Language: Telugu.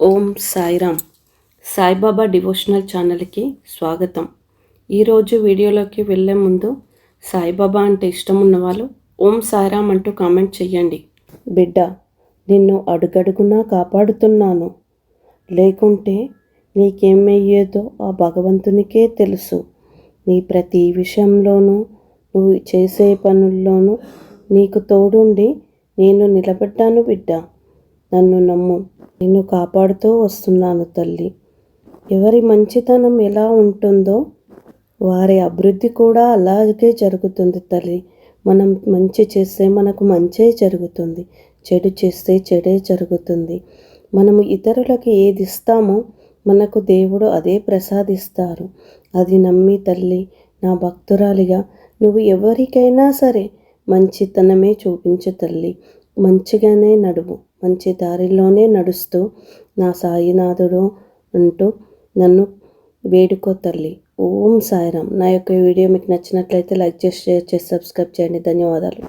ఓం సాయిరామ్. సాయిబాబా డివోషనల్ ఛానల్కి స్వాగతం. ఈరోజు వీడియోలోకి వెళ్ళే ముందు సాయిబాబా అంటే ఇష్టం ఉన్నవాళ్ళు ఓం సాయిరామ్ అంటూ కామెంట్ చెయ్యండి. బిడ్డ నిన్ను అడుగడుగునా కాపాడుతున్నాను. లేకుంటే నీకేమయ్యేదో ఆ భగవంతునికే తెలుసు. నీ ప్రతి విషయంలోనూ నువ్వు చేసే పనుల్లోనూ నీకు తోడుండి నేను నిలబడ్డాను బిడ్డ. నన్ను నమ్ము. నిన్ను కాపాడుతూ వస్తున్నాను తల్లి. ఎవరి మంచితనం ఎలా ఉంటుందో వారి అభివృద్ధి కూడా అలాగే జరుగుతుంది తల్లి. మనం మంచి చేస్తే మనకు మంచే జరుగుతుంది. చెడు చేస్తే చెడే జరుగుతుంది. మనము ఇతరులకు ఏది ఇస్తామో మనకు దేవుడు అదే ప్రసాదిస్తారు. అది నమ్మి తల్లి నా భక్తురాలిగా నువ్వు ఎవరికైనా సరే మంచితనమే చూపించు తల్లి. మంచిగానే నడువు. మంచి దారిలోనే నడుస్తూ నా సాయినాథుడు అంటూ నన్ను వేడుకో తల్లి. ఓం సాయిరామ్. నా యొక్క వీడియో మీకు నచ్చినట్లయితే లైక్ చేసి షేర్ చేసి సబ్స్క్రైబ్ చేయండి. ధన్యవాదాలు.